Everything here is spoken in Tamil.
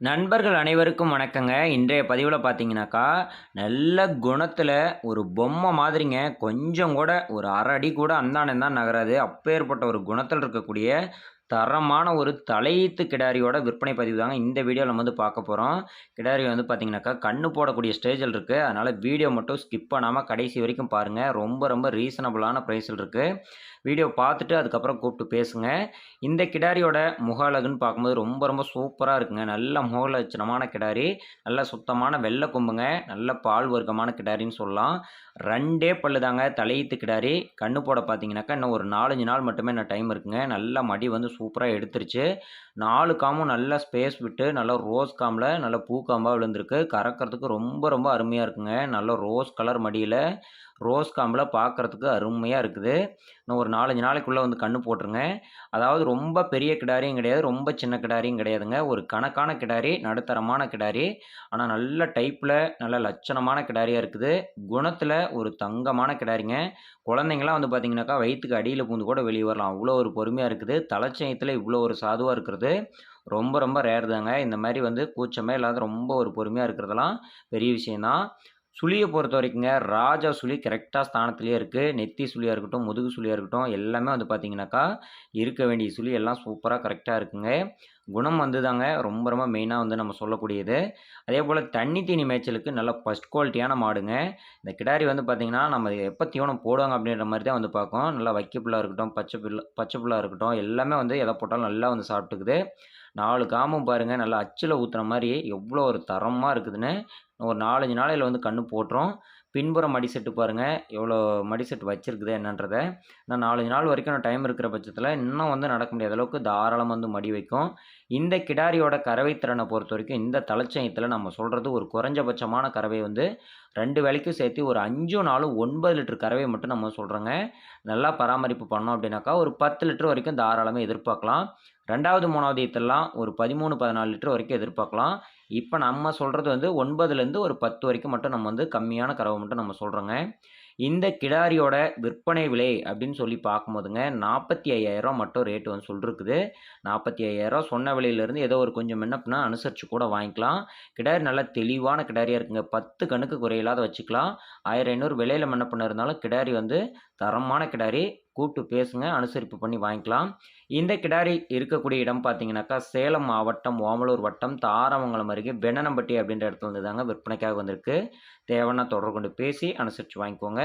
நண்பர்கள் அனைவருக்கும் வணக்கங்க. இன்றைய பதிவில் பார்த்தீங்கன்னாக்கா நல்ல குணத்தில் ஒரு பொம்மை மாதிரிங்க கொஞ்சம் கூட ஒரு அரை அடி கூட அந்தானந்தான் தான் நகராது. அப்பேற்பட்ட ஒரு குணத்தில் இருக்கக்கூடிய தரமான ஒரு தலையீத்து கிடாரியோட விற்பனை பதிவு தாங்க இந்த வீடியோவில் நம்ம வந்து பார்க்க போகிறோம் கிடாரி வந்து பார்த்தீங்கன்னாக்கா கண்ணு போடக்கூடிய ஸ்டேஜில் இருக்குது அதனால் வீடியோ மட்டும் ஸ்கிப் பண்ணாமல் கடைசி வரைக்கும் பாருங்கள் ரொம்ப ரொம்ப ரீசனபிளான ப்ரைஸில் இருக்குது வீடியோ பார்த்துட்டு அதுக்கப்புறம் கூப்பிட்டு பேசுங்க. இந்த கிடாரியோட முகலகுன்னு பார்க்கும்போது ரொம்ப ரொம்ப சூப்பராக இருக்குங்க. நல்ல முக லட்சணமான கிடாரி. நல்ல சுத்தமான வெள்ளை கொம்புங்க. நல்ல பால் வர்க்கமான கிடாரின்னு சொல்லலாம். ரெண்டே பல்லு தாங்க தலையீத்து கிடாரி. கண்ணு போட பார்த்தீங்கன்னாக்கா இன்னும் ஒரு நாலஞ்சு நாள் மட்டுமே இன்னும் டைம் இருக்குங்க. நல்ல மடி வந்து சூப்பராக எடுத்துருச்சு. நாலு காமும் நல்லா ஸ்பேஸ் விட்டு நல்லா ரோஸ் காமில் நல்லா பூ காம்பாக விழுந்திருக்கு. கறக்கிறதுக்கு ரொம்ப ரொம்ப அருமையாக இருக்குங்க. நல்ல ரோஸ் கலர் மடியில் ரோஸ் காம்பில் பார்க்குறதுக்கு அருமையாக இருக்குது. இன்னும் ஒரு நாலஞ்சு நாளைக்குள்ளே வந்து கன்று போட்டுருங்க. அதாவது ரொம்ப பெரிய கிடாரியும் கிடையாது ரொம்ப சின்ன கிடாரியும் கிடையாதுங்க. ஒரு கணக்கான கிடாரி நடுத்தரமான கிடாரி. ஆனால் நல்ல டைப்பில் நல்ல லட்சணமான கிடாரியாக இருக்குது. குணத்தில் ஒரு தங்கமான கிடாரிங்க. குழந்தைங்களாம் வந்து பார்த்திங்கனாக்கா வயிற்றுக்கு அடியில் பூந்து கூட வெளியே வரலாம். அவ்வளோ ஒரு பொறுமையாக இருக்குது. விஷயத்தில் இவ்வளோ ஒரு சாதுவாக இருக்கிறது. ரொம்ப ரொம்ப ரேர் தாங்க. இந்த மாதிரி வந்து கூச்சமே இல்லாத ரொம்ப ஒரு பொறுமையாக இருக்கிறதெல்லாம் பெரிய விஷயந்தான் சுழியை பொறுத்த வரைக்குங்க ராஜா சுழி கரெக்டாக ஸ்தானத்துலேயே இருக்குது நெத்தி சுழியாக இருக்கட்டும் முதுகு சுழியாக இருக்கட்டும் எல்லாமே வந்து பார்த்திங்கனாக்கா இருக்க வேண்டிய சுழி எல்லாம் சூப்பராக கரெக்டாக இருக்குங்க. குணம் வந்து தாங்க ரொம்ப ரொம்ப மெயினாக வந்து நம்ம சொல்லக்கூடியது. அதே போல் தண்ணி தீனி மேய்ச்சலுக்கு நல்ல ஃபஸ்ட் குவாலிட்டியான மாடுங்க. இந்த கிடாரி வந்து பார்த்திங்கன்னா நம்ம எப்போ தீவனம் போடுவாங்க அப்படின்ற மாதிரி தான் வந்து பார்க்கும் நல்லா வைக்க புல்லாக இருக்கட்டும் பச்சை புல்லு பச்சை புல்லாக இருக்கட்டும் எல்லாமே வந்து எதை போட்டாலும் நல்லா வந்து சாப்பிட்டுக்குது. நாலு காமும் பாருங்கள் நல்லா அச்சில் ஊற்றுற மாதிரி எவ்வளோ ஒரு தரமாக இருக்குதுன்னு ஒரு நாலஞ்சு நாளையில் வந்து கன்று போட்டுரும். பின்புறம் மடி செட்டு பாருங்கள் எவ்வளோ மடி செட்டு வச்சுருக்குது என்னன்றதை. நான் நாலஞ்சு நாள் வரைக்கும் நான் டைம் இருக்கிற பட்சத்தில் இன்னும் வந்து நடக்க முடியாத அளவுக்கு தாராளம் வந்து மடி வைக்கும். இந்த கிடாரியோட கறவை திறனை பொறுத்த வரைக்கும் இந்த தலைச்சயத்தில் நம்ம சொல்கிறது ஒரு குறைஞ்சபட்சமான கறவை வந்து ரெண்டு வேலைக்கும் சேர்த்து ஒரு அஞ்சு நாளும் ஒன்பது லிட்டர் கறவை மட்டும் நம்ம சொல்கிறோங்க நல்லா பராமரிப்பு பண்ணோம் அப்படின்னாக்கா ஒரு பத்து லிட்டர் வரைக்கும் தாராளமாக எதிர்பார்க்கலாம். ரெண்டாவது மூணாவது ஈத்தெல்லாம் ஒரு பதிமூணு பதினாலு லிட்டர் வரைக்கும் எதிர்பார்க்கலாம். இப்போ நம்ம சொல்கிறது வந்து ஒன்பதுலேருந்து ஒரு பத்து வரைக்கும் மட்டும் நம்ம வந்து கம்மியான கறவை மட்டும் நம்ம சொல்கிறோங்க இந்த கிடாரியோட விற்பனை விலை அப்படின்னு சொல்லி பார்க்கும்போதுங்க நாற்பத்தி ஐயாயிரம் மட்டும் ரேட்டு வந்து சொல்லிருக்குது. நாற்பத்தி ஐயாயிரம் சொன்ன விலையிலேருந்து ஏதோ ஒரு கொஞ்சம் என்னப்புனா அனுசரித்து கூட வாங்கிக்கலாம். கிடாரி நல்லா தெளிவான கிடாரியாக இருக்குங்க. பத்து கணக்கு குறையில்லாத வச்சுக்கலாம். ஆயிரம் ஐநூறு விலையில் என்ன பண்ணிருந்தாலும் கிடாரி வந்து தரமான கிடாரி. கூப்பிட்டு பேசுங்க அனுசரிப்பு பண்ணி வாங்கிக்கலாம். இந்த கிடாரி இருக்கக்கூடிய இடம் பார்த்தீங்கன்னாக்கா சேலம் மாவட்டம் ஓமலூர் வட்டம் தாரமங்கலம் அருகே வெண்ணனம்பட்டி அப்படின்ற இடத்துல இருந்து தாங்க விற்பனைக்காக வந்திருக்கு. தேவைன்னா தொடர்பு கொண்டு பேசி அனுசரித்து வாங்கிக்கோங்க.